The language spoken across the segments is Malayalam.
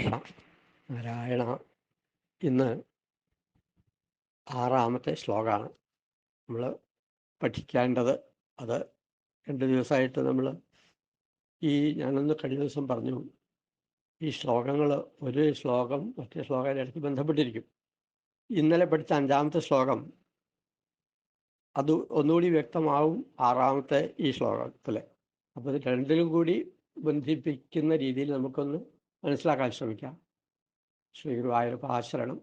കൃഷ്ണ നാരായണ ഇന്ന് ആറാമത്തെ ശ്ലോകമാണ് നമ്മൾ പഠിക്കേണ്ടത്. അത് രണ്ട് ദിവസമായിട്ട് നമ്മൾ ഈ ഞാനൊന്ന് കഴിഞ്ഞ ദിവസം പറഞ്ഞു ഈ ശ്ലോകങ്ങൾ ഒരു ശ്ലോകം മറ്റേ ഇടയ്ക്ക് ബന്ധപ്പെട്ടിരിക്കും. ഇന്നലെ പഠിച്ച അഞ്ചാമത്തെ ശ്ലോകം അത് ഒന്നുകൂടി വ്യക്തമാവും ആറാമത്തെ ഈ ശ്ലോകത്തിൽ അപ്പോൾ രണ്ടിലും കൂടി ബന്ധിപ്പിക്കുന്ന രീതിയിൽ നമുക്കൊന്ന് മനസ്സിലാക്കാൻ ശ്രമിക്കാം. ശ്രീ ഗുരുവായൂരപ്പ ആശരണം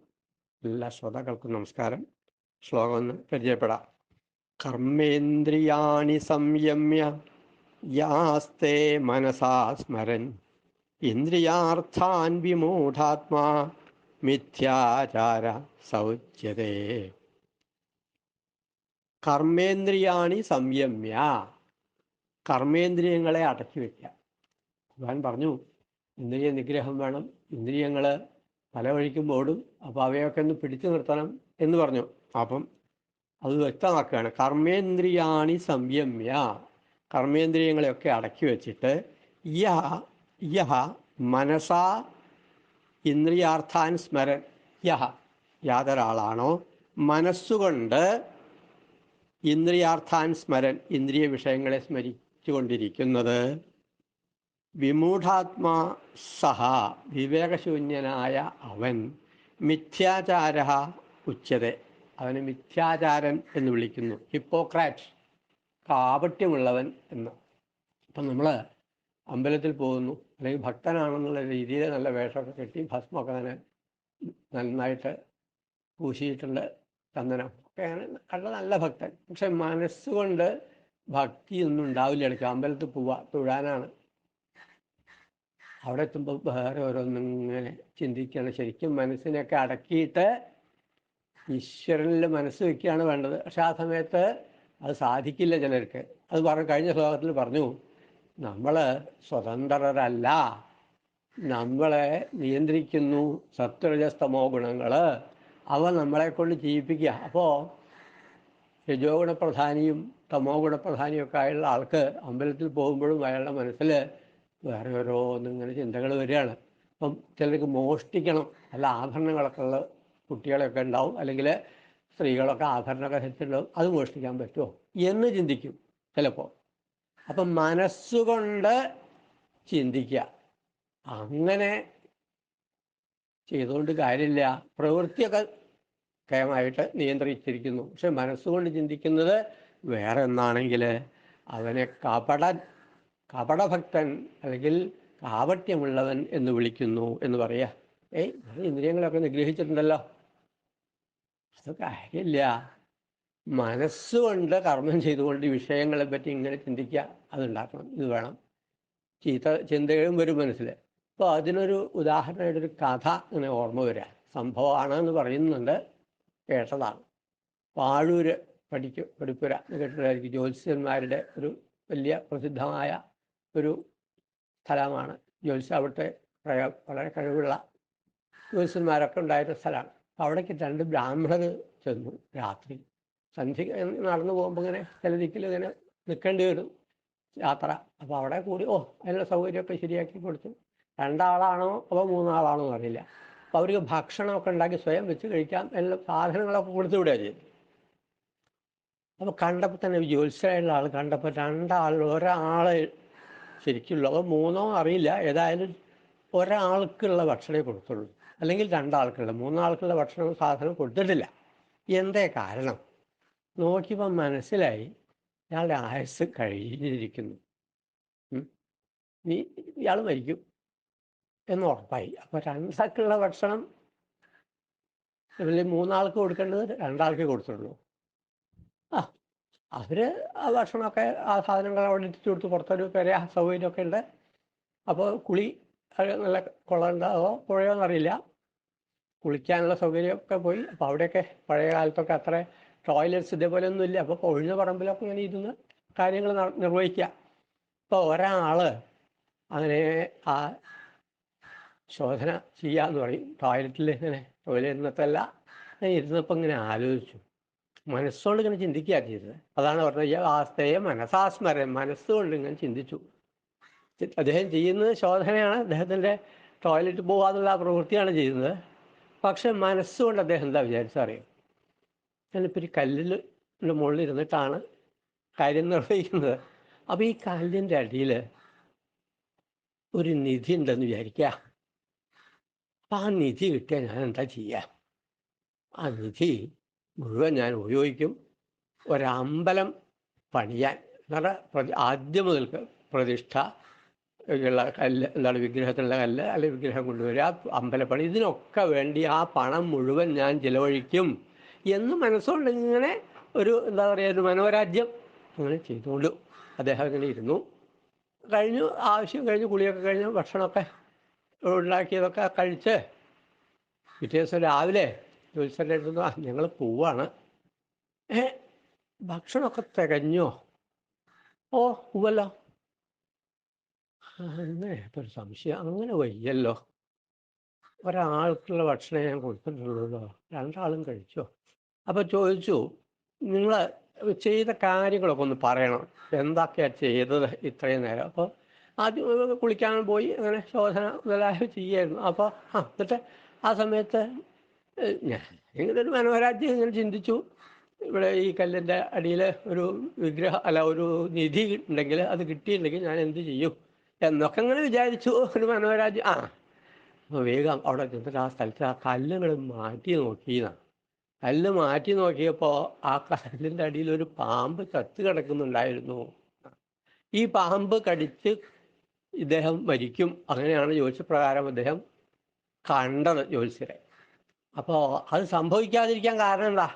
എല്ലാ ശ്രോതാക്കൾക്കും നമസ്കാരം. ശ്ലോകം ഒന്ന് പരിചയപ്പെടാം. കർമ്മേന്ദ്രിയാണി സംയമ്യ യാസ്തേ മനസാ സ്മരൻ. ഇന്ദ്രിയാർത്ഥാൻ വിമൂഢാത്മാ മിഥ്യാചാര സൗജ്യതേ. കർമ്മേന്ദ്രിയാണി സംയമ്യ. കർമ്മേന്ദ്രിയങ്ങളെ അടക്കി വയ്ക്കുക ഭഗവാൻ പറഞ്ഞു ഇന്ദ്രിയ നിഗ്രഹം വേണം. ഇന്ദ്രിയങ്ങൾ പല വഴിക്കും ഓടും. അപ്പോൾ അവയൊക്കെ ഒന്ന് പിടിച്ചു നിർത്തണം എന്ന് പറഞ്ഞു. അപ്പം അത് വ്യക്തമാക്കുകയാണ്. കർമ്മേന്ദ്രിയാണി സംയമ്യ. കർമ്മേന്ദ്രിയങ്ങളെയൊക്കെ അടക്കി വെച്ചിട്ട് യഹ യഹ മനസാ ഇന്ദ്രിയാർത്ഥാൻ സ്മരൻ. യഹ യാതൊരാളാണോ? മനസ്സുകൊണ്ട് ഇന്ദ്രിയാർത്ഥാൻ സ്മരൻ ഇന്ദ്രിയ വിഷയങ്ങളെ സ്മരിച്ചുകൊണ്ടിരിക്കുന്നത്. വിമൂഢാത്മാ സഹ വിവേകശൂന്യനായ അവൻ മിഥ്യാചാര ഉച്ചത. അവന് മിഥ്യാചാരൻ എന്ന് വിളിക്കുന്നു. ഹിപ്പോക്രാറ്റ് കാപട്യമുള്ളവൻ എന്ന്. അപ്പം നമ്മൾ അമ്പലത്തിൽ പോകുന്നു. അല്ലെങ്കിൽ ഭക്തനാണെന്നുള്ള രീതിയിൽ നല്ല വേഷമൊക്കെ കെട്ടി ഭസ്മൊക്കെ അങ്ങനെ നന്നായിട്ട് പൂശിയിട്ടുണ്ട് ചന്ദനം. ഒക്കെ അങ്ങനെ കണ്ട നല്ല ഭക്തൻ. പക്ഷെ മനസ്സുകൊണ്ട് ഭക്തിയൊന്നും ഉണ്ടാവില്ല. ഇടയ്ക്ക് അമ്പലത്തിൽ പോവുക തൊഴാനാണ്. അവിടെ എത്തുമ്പോൾ വേറെ ഓരോന്നിങ്ങനെ ചിന്തിക്കുകയാണ് ശരിക്കും മനസ്സിനെയൊക്കെ അടക്കിയിട്ട് ഈശ്വരനിൽ മനസ്സ് വെക്കുകയാണ് വേണ്ടത്. പക്ഷെ ആ സമയത്ത് അത് സാധിക്കില്ല ചിലർക്ക്. അത് പറഞ്ഞു കഴിഞ്ഞ ശ്ലോകത്തിൽ പറഞ്ഞു നമ്മൾ സ്വതന്ത്രരല്ല. നമ്മളെ നിയന്ത്രിക്കുന്നു സത്വരജസ്തമോ ഗുണങ്ങൾ അവ നമ്മളെ കൊണ്ട് ജീവിപ്പിക്കുക. അപ്പോൾ രജോ ഗുണപ്രധാനിയും തമോ ഗുണപ്രധാനിയും ഒക്കെ ആയുള്ള ആൾക്ക് അമ്പലത്തിൽ പോകുമ്പോഴും അയാളുടെ മനസ്സിൽ വേറെ ഓരോന്നിങ്ങനെ ചിന്തകൾ വരികയാണ്. അപ്പം ചിലർക്ക് മോഷ്ടിക്കണം അല്ല ആഭരണങ്ങളൊക്കെ ഉള്ള കുട്ടികളൊക്കെ ഉണ്ടാവും. അല്ലെങ്കിൽ സ്ത്രീകളൊക്കെ ആഭരണമൊക്കെ ധരിച്ചിട്ടുണ്ടാവും. അത് മോഷ്ടിക്കാൻ പറ്റുമോ എന്ന് ചിന്തിക്കും ചിലപ്പോൾ. അപ്പം മനസ്സുകൊണ്ട് ചിന്തിക്കുക. അങ്ങനെ ചെയ്തുകൊണ്ട് കാര്യമില്ല. പ്രവൃത്തിയൊക്കെ കയമായിട്ട് നിയന്ത്രിച്ചിരിക്കുന്നു. പക്ഷെ മനസ്സുകൊണ്ട് ചിന്തിക്കുന്നത് വേറെ ഒന്നാണെങ്കിൽ അവനെ കപട കപടഭക്തൻ അല്ലെങ്കിൽ കാവട്യമുള്ളവൻ എന്ന് വിളിക്കുന്നു എന്ന് പറയാ. ഏയ് ഇന്ദ്രിയങ്ങളൊക്കെ നിഗ്രഹിച്ചിട്ടുണ്ടല്ലോ അത് കാര്യമില്ല മനസ്സുകൊണ്ട് കർമ്മം ചെയ്തുകൊണ്ട് വിഷയങ്ങളെ പറ്റി ഇങ്ങനെ ചിന്തിക്കുക അതുണ്ടാക്കണം ഇത് വേണം. ചീത്ത ചിന്തകളും വരും മനസ്സിൽ അപ്പോൾ അതിനൊരു ഉദാഹരണമായിട്ടൊരു കഥ ഇങ്ങനെ ഓർമ്മ വരിക സംഭവമാണ് എന്ന് പറയുന്നുണ്ട്. കേട്ടതാണ്. പാഴൂര് പഠിക്കു പഠിപ്പുര കേട്ടിട്ടായിരിക്കും ജ്യോത്സ്യന്മാരുടെ ഒരു വലിയ പ്രസിദ്ധമായ ഒരു സ്ഥലമാണ്. ജ്യോത്സ്യം അവിടുത്തെ വളരെ കഴിവുള്ള ജ്യോത്സ്യന്മാരൊക്കെ ഉണ്ടായിരുന്ന സ്ഥലമാണ്. അവിടേക്ക് രണ്ട് ബ്രാഹ്മണർ ചെന്നു രാത്രി. സന്ധ്യ നടന്നു പോകുമ്പോൾ ഇങ്ങനെ ചില ദിക്കിൽ ഇങ്ങനെ നിൽക്കേണ്ടി വരും യാത്ര. അപ്പോൾ അവിടെ കൂടി ഓ അതിനുള്ള സൗകര്യമൊക്കെ ശരിയാക്കി കൊടുത്തു. രണ്ടാളാണോ അതോ മൂന്നാളാണോ എന്ന് അറിയില്ല. അപ്പോൾ അവർക്ക് ഭക്ഷണമൊക്കെ ഉണ്ടാക്കി സ്വയം വെച്ച് കഴിക്കാം. എല്ലാ സാധനങ്ങളൊക്കെ കൊടുത്തു വിടുക ചെയ്തു അപ്പോൾ കണ്ടപ്പോൾ തന്നെ ജ്യോത്സ്യമായുള്ള ആൾ കണ്ടപ്പോൾ രണ്ടാൾ ഒരാൾ ശരിക്കുള്ളൂ അപ്പോൾ മൂന്നോ അറിയില്ല. ഏതായാലും ഒരാൾക്കുള്ള ഭക്ഷണമേ കൊടുത്തുള്ളൂ. അല്ലെങ്കിൽ രണ്ടാൾക്കുള്ള മൂന്നാൾക്കുള്ള ഭക്ഷണം സാധനം കൊടുത്തിട്ടില്ല. എന്തേ കാരണം? നോക്കിയപ്പോൾ മനസ്സിലായി. ഇയാളുടെ ആയുസ് കഴിഞ്ഞിരിക്കുന്നു. നീ ഇയാൾ മരിക്കും എന്ന് ഉറപ്പായി. അപ്പോൾ രണ്ടാൾക്കുള്ള ഭക്ഷണം അല്ലെങ്കിൽ മൂന്നാൾക്ക് കൊടുക്കേണ്ടത് രണ്ടാൾക്കേ കൊടുത്തുള്ളൂ. അവർ ആ ഭക്ഷണമൊക്കെ ആ സാധനങ്ങൾ അവിടെ എത്തിച്ചു കൊടുത്ത് പുറത്തൊരു പെര സൗകര്യമൊക്കെ ഉണ്ട്. അപ്പോൾ കുളി നല്ല കുളമുണ്ടാവോ പുഴയോ എന്നറിയില്ല കുളിക്കാനുള്ള സൗകര്യമൊക്കെ പോയി. അപ്പോൾ അവിടെയൊക്കെ പഴയ കാലത്തൊക്കെ അത്ര ടോയ്ലറ്റ്സ് ഇതേപോലെ ഒന്നും ഇല്ല. അപ്പോൾ ഒഴിഞ്ഞ പറമ്പിലൊക്കെ ഇങ്ങനെ ഇരുന്ന് കാര്യങ്ങൾ നിർവഹിക്കുക. ഇപ്പോൾ ഒരാൾ അങ്ങനെ ആ ശോധന ചെയ്യാന്ന് പറയും. ടോയ്ലറ്റിൽ ഇങ്ങനെ ടോയ്ലറ്റ് ഇരുന്നത്തല്ല ഞാൻ ഇരുന്നപ്പോൾ ഇങ്ങനെ ആലോചിച്ചു. മനസ്സുകൊണ്ട് ഇങ്ങനെ ചിന്തിക്കുക ചെയ്തത്. അതാണ് പറഞ്ഞത്. ആസ്തയെ മനസാസ്മരം മനസ്സുകൊണ്ട് ഇങ്ങനെ ചിന്തിച്ചു. അദ്ദേഹം ചെയ്യുന്നത് ശോധനയാണ്. അദ്ദേഹത്തിന്റെ ടോയ്ലറ്റ് പോകാതുള്ള ആ പ്രവൃത്തിയാണ് ചെയ്യുന്നത്. പക്ഷെ മനസ്സുകൊണ്ട് അദ്ദേഹം എന്താ വിചാരിച്ചറിയും ഞാനിപ്പോൾ ഒരു കല്ലിൽ മുകളിൽ ഇരുന്നിട്ടാണ് കാര്യം നിർവഹിക്കുന്നത്. അപ്പോൾ ഈ കല്ലിന്റെ അടിയിൽ ഒരു നിധി ഉണ്ടെന്ന് വിചാരിക്കുക അപ്പം ആ നിധി കിട്ടിയാൽ ഞാൻ എന്താ ചെയ്യുക ആ നിധി മുഴുവൻ ഞാൻ ഉപയോഗിക്കും. ഒരമ്പലം പണിയാൻ എന്നുള്ള പ്രതി ആദ്യം മുതൽക്ക് പ്രതിഷ്ഠ ഉള്ള കല്ല് എന്താണ് വിഗ്രഹത്തിലുള്ള കല്ല് അല്ലെങ്കിൽ വിഗ്രഹം കൊണ്ടുവരിക അമ്പലപ്പണി ഇതിനൊക്കെ വേണ്ടി ആ പണം മുഴുവൻ ഞാൻ ചിലവഴിക്കും എന്ന് മനസ്സുകൊണ്ട് ഇങ്ങനെ ഒരു എന്താ പറയുക ഒരു മനോരാജ്യം അങ്ങനെ ചെയ്തുകൊണ്ട് അദ്ദേഹം ഇങ്ങനെ ഇരുന്നു. കഴിഞ്ഞു ആവശ്യം കഴിഞ്ഞു കുളിയൊക്കെ കഴിഞ്ഞു ഭക്ഷണമൊക്കെ ഉണ്ടാക്കിയതൊക്കെ കഴിച്ച് പിറ്റേ ദിവസം രാവിലെ ജോത്സ്യന്റെ അടുത്ത് ആ ഞങ്ങൾ പോവാണ്. ഏ ഭക്ഷണമൊക്കെ തികഞ്ഞോ? ഓ പോവല്ലോ. ഇപ്പം ഒരു സംശയം. അങ്ങനെ വയ്യല്ലോ. ഒരാൾക്കുള്ള ഭക്ഷണം ഞാൻ കൊടുത്തിട്ടുള്ളൂ രണ്ടാളും കഴിച്ചോ? അപ്പോൾ ചോദിച്ചു നിങ്ങൾ ചെയ്ത കാര്യങ്ങളൊക്കെ ഒന്ന് പറയണം. എന്തൊക്കെയാണ് ചെയ്തത് ഇത്രയും നേരം? അപ്പോൾ ആദ്യം കുളിക്കാൻ പോയി അങ്ങനെ ശോധന മുതലായ ചെയ്യായിരുന്നു. അപ്പോൾ ആ എന്നിട്ട് ആ സമയത്ത് ഞാൻ ഇങ്ങനെ ഒരു മനോരാജ്യം ഇങ്ങനെ ചിന്തിച്ചു. ഇവിടെ ഈ കല്ലിന്റെ അടിയിൽ ഒരു വിഗ്രഹം അല്ല ഒരു നിധി ഉണ്ടെങ്കിൽ അത് കിട്ടിയിട്ടുണ്ടെങ്കിൽ ഞാൻ എന്ത് ചെയ്യും എന്നൊക്കെ ഇങ്ങനെ വിചാരിച്ചു. ഒരു മനോരാജ്യം. ആ അപ്പോൾ വേഗം അവിടെ ചെന്നിട്ട് ആ സ്ഥലത്ത് ആ കല്ലുകൾ മാറ്റി നോക്കിയതാണ് കല്ല് മാറ്റി നോക്കിയപ്പോൾ ആ കല്ലിന്റെ അടിയിൽ ഒരു പാമ്പ് ചത്ത് കിടക്കുന്നുണ്ടായിരുന്നു. ഈ പാമ്പ് കടിച്ച് ഇദ്ദേഹം മരിക്കും. അങ്ങനെയാണ് ജ്യോതിഷ പ്രകാരം അദ്ദേഹം കണ്ടത് ജ്യോതിഷരെ. അപ്പോൾ അത് സംഭവിക്കാതിരിക്കാൻ കാരണം എന്താ?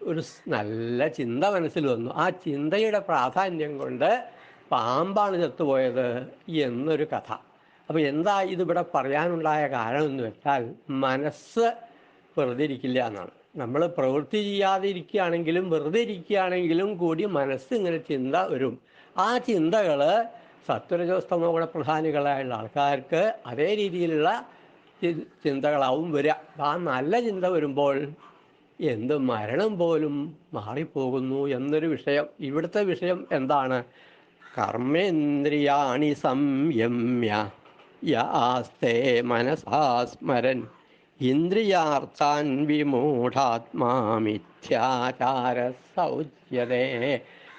ഒരു നല്ല ചിന്ത മനസ്സിൽ വന്നു. ആ ചിന്തയുടെ പ്രാധാന്യം കൊണ്ട് പാമ്പാണ് ചത്തുപോയത് എന്നൊരു കഥ. അപ്പോൾ എന്താ ഇതിവിടെ പറയാനുണ്ടായ കാരണം എന്ന് വെച്ചാൽ മനസ്സ് വെറുതെ ഇരിക്കില്ല എന്നാണ്. നമ്മൾ പ്രവൃത്തി ചെയ്യാതെ ഇരിക്കുകയാണെങ്കിലും വെറുതെ ഇരിക്കുകയാണെങ്കിലും കൂടി മനസ്സ് ഇങ്ങനെ ചിന്ത വരും. ആ ചിന്തകൾ സത്വരജോസ്തമോ ഗുണപ്രധാനികളായുള്ള ആൾക്കാർക്ക് അതേ രീതിയിലുള്ള ചിന്തകളാവും വരിക ആ നല്ല ചിന്ത വരുമ്പോൾ എന്ത് മരണം പോലും മാറിപ്പോകുന്നു എന്നൊരു വിഷയം. ഇവിടുത്തെ വിഷയം എന്താണ്? കർമ്മേന്ദ്രിയാണി സംയമ്യ യാസ്തേ മനസാസ്മരൻ ഇന്ദ്രിയാർത്ഥാൻ വിമൂഢാത്മാമിഥ്യാചാര സൗജ്യതേ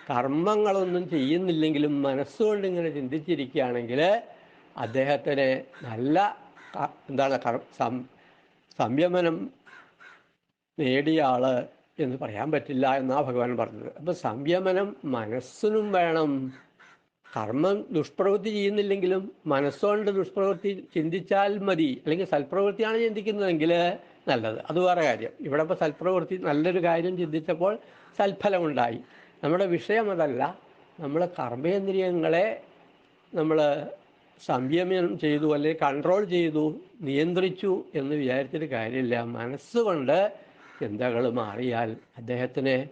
കർമ്മങ്ങളൊന്നും ചെയ്യുന്നില്ലെങ്കിലും മനസ്സുകൊണ്ട് ഇങ്ങനെ ചിന്തിച്ചിരിക്കുകയാണെങ്കിൽ അദ്ദേഹത്തിന് നല്ല എന്താണ് സം- സംയമനം നേടിയ ആൾ എന്ന് പറയാൻ പറ്റില്ല എന്നാ ഭഗവാൻ പറഞ്ഞത്. അപ്പൊ സംയമനം മനസ്സിനും വേണം. കർമ്മം ദുഷ്പ്രവൃത്തി ചെയ്യുന്നില്ലെങ്കിലും മനസ്സുകൊണ്ട് ദുഷ്പ്രവൃത്തി ചിന്തിച്ചാൽ മതി. അല്ലെങ്കിൽ സൽപ്രവൃത്തിയാണ് ചിന്തിക്കുന്നതെങ്കിൽ നല്ലത്. അത് വേറെ കാര്യം. ഇവിടെ ഇപ്പോൾ സൽപ്രവൃത്തി നല്ലൊരു കാര്യം ചിന്തിച്ചപ്പോൾ സൽഫലമുണ്ടായി. നമ്മുടെ വിഷയം അതല്ല. നമ്മൾ കർമ്മേന്ദ്രിയങ്ങളെ നമ്മൾ സംയമനം ചെയ്തു അല്ലെങ്കിൽ കൺട്രോൾ ചെയ്തു നിയന്ത്രിച്ചു എന്ന് വിചാരിച്ചിട്ട് കാര്യമില്ല. മനസ്സുകൊണ്ട് ചിന്തകൾ മാറിയാൽ അദ്ദേഹത്തിന്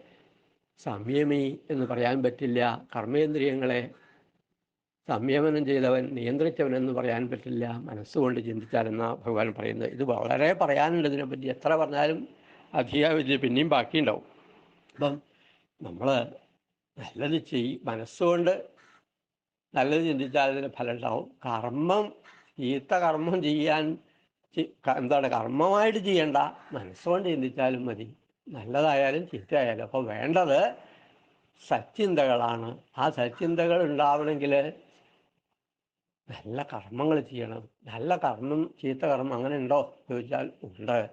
സംയമി എന്ന് പറയാൻ പറ്റില്ല. കർമ്മേന്ദ്രിയങ്ങളെ സംയമനം ചെയ്തവൻ നിയന്ത്രിച്ചവൻ എന്ന് പറയാൻ പറ്റില്ല. മനസ്സുകൊണ്ട് ചിന്തിച്ചാലെന്നാണ് ഭഗവാൻ പറയുന്നത്. ഇത് വളരെ പറയാനുണ്ട് ഇതിനെപ്പറ്റി എത്ര പറഞ്ഞാലും അധികാവിദ്യ പിന്നെയും ബാക്കിയുണ്ടാവും. അപ്പം നമ്മൾ നല്ലത് ചെയ് മനസ്സുകൊണ്ട് നല്ലത് ചിന്തിച്ചാൽ അതിന് ഫലം ഉണ്ടാവും കർമ്മം ചീത്ത കർമ്മം ചെയ്യാൻ എന്താണ് കർമ്മമായിട്ട് ചെയ്യണ്ട. മനസ്സുകൊണ്ട് ചിന്തിച്ചാലും മതി. നല്ലതായാലും ചീത്തയായാലും. അപ്പോൾ വേണ്ടത് സച്ചിന്തകളാണ്. ആ സച്ചിന്തകൾ ഉണ്ടാവണമെങ്കിൽ നല്ല കർമ്മങ്ങൾ ചെയ്യണം. നല്ല കർമ്മം ചീത്ത കർമ്മം അങ്ങനെ ഉണ്ടോ? ചോദിച്ചാൽ ഉണ്ട്.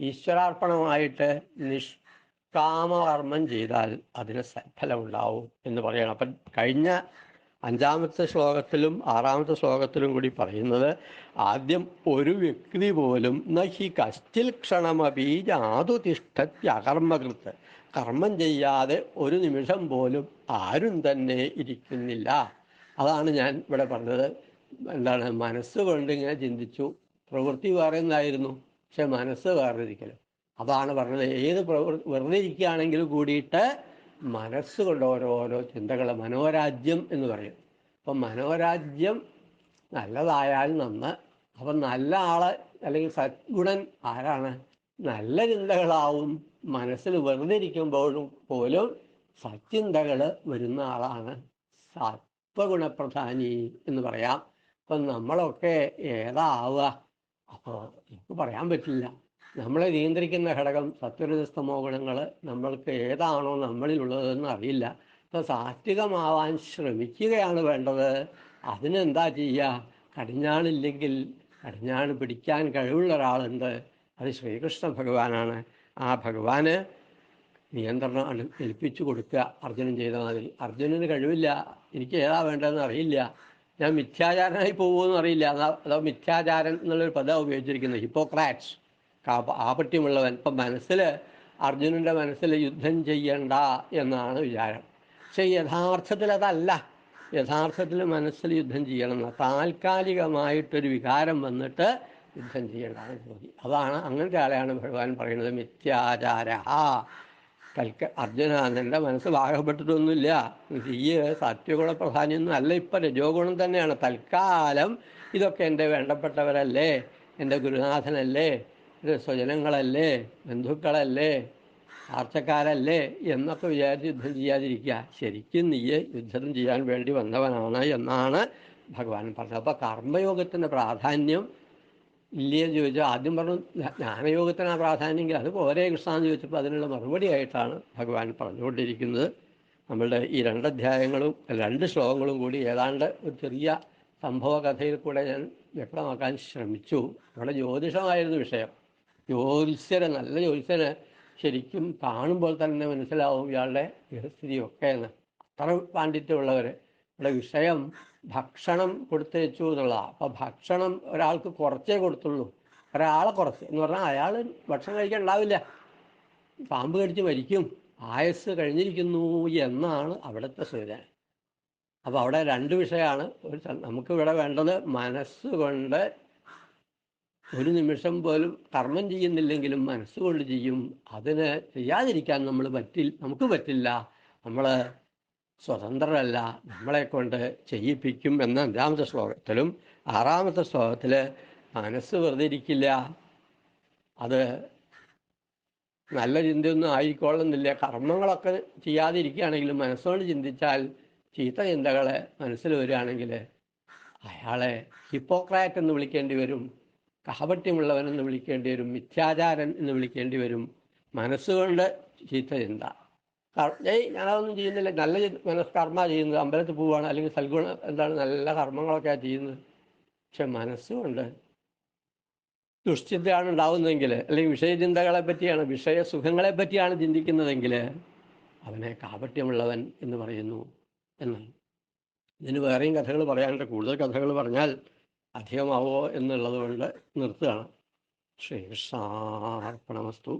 ഈശ്വരാർപ്പണമായിട്ട് നിഷ്കാമകർമ്മം ചെയ്താൽ അതിന് സഫലമുണ്ടാവും എന്ന് പറയണം. അപ്പം കഴിഞ്ഞ അഞ്ചാമത്തെ ശ്ലോകത്തിലും ആറാമത്തെ ശ്ലോകത്തിലും കൂടി പറയുന്നത് ആദ്യം ഒരു വ്യക്തി പോലും നഹി കസ്റ്റിൽ ക്ഷണമപി ജാതു തിഷ്ഠത്യകർമ്മകൃത്ത് കർമ്മം ചെയ്യാതെ ഒരു നിമിഷം പോലും ആരും തന്നെ ഇരിക്കുന്നില്ല. അതാണ് ഞാൻ ഇവിടെ പറഞ്ഞത്. എന്താണ് മനസ്സുകൊണ്ട് ഇങ്ങനെ ചിന്തിച്ചു. പ്രവൃത്തി വേറെ പക്ഷെ മനസ്സ് വേറെ ഇരിക്കലും അതാണ് പറഞ്ഞത്. ഏത് പ്രവൃ വെറുതെ ഇരിക്കുകയാണെങ്കിലും കൂടിയിട്ട് മനസ്സുകൊണ്ട് ഓരോരോ ചിന്തകൾ മനോരാജ്യം എന്ന് പറയും. അപ്പം മനോരാജ്യം നല്ലതായാൽ നന്ന് അപ്പം നല്ല ആൾ അല്ലെങ്കിൽ സദ്ഗുണൻ ആരാണ്? നല്ല ചിന്തകളാവും. മനസ്സിൽ വെറുതെ ഇരിക്കുമ്പോഴും പോലും സച്ചിന്തകൾ വരുന്ന ആളാണ് സത്വഗുണപ്രധാനി എന്ന് പറയാം. അപ്പം നമ്മളൊക്കെ ഏതാവുക? അപ്പോൾ എനിക്ക് പറയാൻ പറ്റില്ല. നമ്മളെ നിയന്ത്രിക്കുന്ന ഘടകം സത്വരജസ്തമോ ഗുണങ്ങൾ നമ്മൾക്ക് ഏതാണോ നമ്മളിലുള്ളതെന്ന് അറിയില്ല. അപ്പോൾ സാത്വികമാവാൻ ശ്രമിക്കുകയാണ് വേണ്ടത്. അതിനെന്താ ചെയ്യുക കടിഞ്ഞാണില്ലെങ്കിൽ കടിഞ്ഞാണ് പിടിക്കാൻ കഴിവുള്ള ഒരാളുണ്ട് അത് ശ്രീകൃഷ്ണ ഭഗവാനാണ്. ആ ഭഗവാന് നിയന്ത്രണം അണ് ഏൽപ്പിച്ചു കൊടുക്കുക അർജുനൻ ചെയ്ത മാതിരി. അർജുനന് കഴിവില്ല. എനിക്ക് ഏതാ വേണ്ടതെന്ന് അറിയില്ല. ഞാൻ മിഥ്യാചാരനായി പോകുമെന്ന് അറിയില്ല. അതാ മിഥ്യാചാരൻ എന്നുള്ളൊരു പദം ഉപയോഗിച്ചിരിക്കുന്നത്. ഹിപ്പോക്രാറ്റ്സ്. ആപട്യമുള്ളവൻ. ഇപ്പം മനസ്സിൽ അർജുനന്റെ മനസ്സിൽ യുദ്ധം ചെയ്യണ്ട എന്നാണ് വിചാരം. പക്ഷേ യഥാർത്ഥത്തിൽ അതല്ല. യഥാർത്ഥത്തിൽ മനസ്സിൽ യുദ്ധം ചെയ്യണം താൽക്കാലികമായിട്ടൊരു വികാരം വന്നിട്ട് യുദ്ധം ചെയ്യേണ്ടതാണ് തോന്നി അതാണ് അങ്ങനത്തെ ആളെയാണ് ഭഗവാൻ പറയുന്നത് മിഥ്യാചാര. കൽക്ക അർജുന നിന്റെ മനസ്സ് ഭാഗപ്പെട്ടിട്ടൊന്നുമില്ല ഈ സത്യഗുണ പ്രധാനിയൊന്നും അല്ല. ഇപ്പം രജോഗുണം തന്നെയാണ്. തൽക്കാലം ഇതൊക്കെ എന്റെ വേണ്ടപ്പെട്ടവരല്ലേ? എന്റെ ഗുരുനാഥനല്ലേ? ഇത് സ്വജനങ്ങളല്ലേ ബന്ധുക്കളല്ലേ ആർച്ചക്കാരല്ലേ എന്നൊക്കെ വിചാരിച്ച് യുദ്ധം ചെയ്യാതിരിക്കുക. ശരിക്കും നീ യുദ്ധം ചെയ്യാൻ വേണ്ടി വന്നവനാണ് എന്നാണ് ഭഗവാൻ പറഞ്ഞത്. അപ്പോൾ കർമ്മയോഗത്തിന്റെ പ്രാധാന്യം ഇല്ലയെന്ന് ചോദിച്ചാൽ ആദ്യം പറഞ്ഞു ജ്ഞ- ജ്ഞാനയോഗത്തിനാണ് പ്രാധാന്യമെങ്കിൽ അത് പോരെ കൃഷ്ണ എന്ന് ചോദിച്ചപ്പോൾ അതിനുള്ള മറുപടി ആയിട്ടാണ് ഭഗവാൻ പറഞ്ഞുകൊണ്ടിരിക്കുന്നത്. നമ്മളുടെ ഈ രണ്ട് അധ്യായങ്ങളും രണ്ട് ശ്ലോകങ്ങളും കൂടി ഏതാണ്ട് ഒരു ചെറിയ സംഭവ കഥയിൽ കൂടെ ഞാൻ വ്യക്തമാക്കാൻ ശ്രമിച്ചു. അവിടെ ജ്യോതിഷമായിരുന്നു വിഷയം. ജ്യോത്സ്യന് നല്ല ജ്യോത്സ്യനെ ശരിക്കും കാണുമ്പോൾ തന്നെ മനസ്സിലാവും ഇയാളുടെ ഗൃഹസ്ഥിതിയൊക്കെ എന്ന്. അത്ര പാണ്ഡിത്യമുള്ളവർ ഇവിടെ വിഷയം ഭക്ഷണം കൊടുത്തേച്ചു എന്നുള്ളതാണ് അപ്പോൾ ഭക്ഷണം ഒരാൾക്ക് കുറച്ചേ കൊടുത്തുള്ളൂ. ഒരാളെ കുറച്ച് എന്ന് പറഞ്ഞാൽ അയാൾ ഭക്ഷണം കഴിക്കാൻ ഉണ്ടാവില്ല. പാമ്പ് കടിച്ച് മരിക്കും. ആയസ് കഴിഞ്ഞിരിക്കുന്നു എന്നാണ് അവിടുത്തെ സൂചന. അപ്പോൾ അവിടെ രണ്ട് വിഷയമാണ്. ഒരു നമുക്കിവിടെ വേണ്ടത് മനസ്സുകൊണ്ട് ഒരു നിമിഷം പോലും കർമ്മം ചെയ്യുന്നില്ലെങ്കിലും മനസ്സുകൊണ്ട് ചെയ്യും. അതിന് ചെയ്യാതിരിക്കാൻ നമ്മൾ പറ്റിൽ നമുക്ക് പറ്റില്ല. നമ്മൾ സ്വതന്ത്രരല്ല. നമ്മളെ കൊണ്ട് ചെയ്യിപ്പിക്കും എന്ന അഞ്ചാമത്തെ ശ്ലോകത്തിലും ആറാമത്തെ ശ്ലോകത്തിൽ മനസ്സ് വെറുതെ ഇരിക്കില്ല. അത് നല്ല ചിന്തയൊന്നും ആയിക്കൊള്ളുന്നില്ല കർമ്മങ്ങളൊക്കെ ചെയ്യാതിരിക്കുകയാണെങ്കിലും മനസ്സുകൊണ്ട് ചിന്തിച്ചാൽ ചീത്ത ചിന്തകളെ മനസ്സിൽ വരികയാണെങ്കിൽ അയാളെ ഹിപ്പോക്രാറ്റ് എന്ന് വിളിക്കേണ്ടി വരും. കാപട്യമുള്ളവൻ എന്ന് വിളിക്കേണ്ടി വരും മിഥ്യാചാരൻ എന്ന് വിളിക്കേണ്ടി വരും. മനസ്സുകൊണ്ട് ചീത്ത ചിന്ത. ഏയ് ഞാനതൊന്നും ചെയ്യുന്നില്ല. നല്ല മനസ്സ് കർമ്മ ചെയ്യുന്നത്. അമ്പലത്തിൽ പോവുകയാണ്. അല്ലെങ്കിൽ സൽഗുണ എന്താണ് നല്ല കർമ്മങ്ങളൊക്കെയാണ് ചെയ്യുന്നത്. പക്ഷെ മനസ്സുകൊണ്ട് ദുഷ്ചിന്തയാണ് ഉണ്ടാവുന്നതെങ്കിൽ അല്ലെങ്കിൽ വിഷയചിന്തകളെ പറ്റിയാണ് വിഷയസുഖങ്ങളെ പറ്റിയാണ് ചിന്തിക്കുന്നതെങ്കിൽ അവനെ കാപട്യമുള്ളവൻ എന്ന് പറയുന്നു. എന്നാണ് ഇതിന് വേറെയും കഥകൾ പറയാനുണ്ട്. കൂടുതൽ കഥകൾ പറഞ്ഞാൽ അധികമാവോ എന്നുള്ളത് കൊണ്ട് നിർത്തുകയാണ്. ശ്രീകൃഷ്ണാർപ്പണമസ്തു